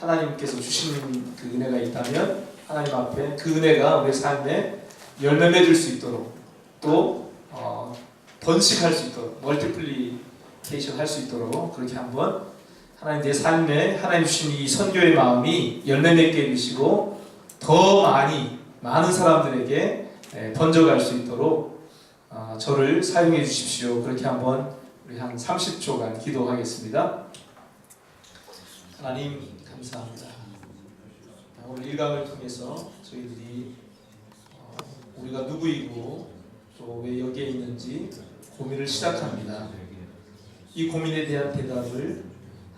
하나님께서 주시는 그 은혜가 있다면 하나님 앞에 그 은혜가 우리 삶에 열매 맺을 수 있도록 또 어, 번식할 수 있도록 멀티플리케이션 할 수 있도록 그렇게 한번 하나님 내 삶에 하나님 주신 이 선교의 마음이 열매 맺게 해주시고 더 많이 많은 사람들에게 예, 번져갈 수 있도록 어, 저를 사용해 주십시오. 그렇게 한번 우리 한 30초간 기도하겠습니다. 하나님 감사합니다. 오늘 일강을 통해서 저희들이 어, 우리가 누구이고 또 왜 여기에 있는지 고민을 시작합니다. 이 고민에 대한 대답을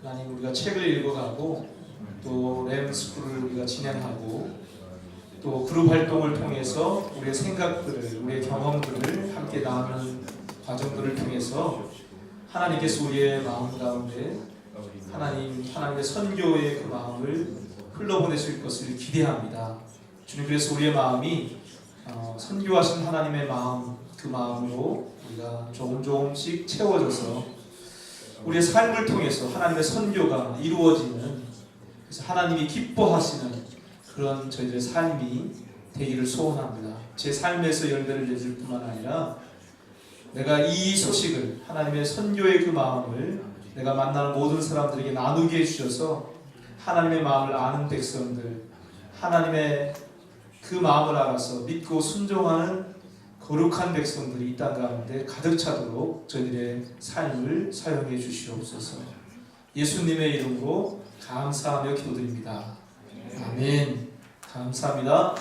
하나님 우리가 책을 읽어가고 또 램스쿨을 우리가 진행하고 또 그룹 활동을 통해서 우리의 생각들을 우리의 경험들을 함께 나누는 과정들을 통해서 하나님께서 우리의 마음 가운데 하나님 하나님의 선교의 그 마음을 흘러보내실 것을 기대합니다. 주님 그래서 우리의 마음이 어, 선교하신 하나님의 마음 그 마음으로 우리가 조금 조금씩 채워져서 우리의 삶을 통해서 하나님의 선교가 이루어지는 그래서 하나님이 기뻐하시는 그런 저희들의 삶이 되기를 소원합니다. 제 삶에서 열매를 맺을 뿐만 아니라 내가 이 소식을 하나님의 선교의 그 마음을 내가 만나는 모든 사람들에게 나누게 해주셔서 하나님의 마음을 아는 백성들 하나님의 그 마음을 알아서 믿고 순종하는 거룩한 백성들이 이 땅 가운데 가득 차도록 저희들의 삶을 사용해 주시옵소서 예수님의 이름으로 감사하며 기도드립니다. 아멘. 감사합니다.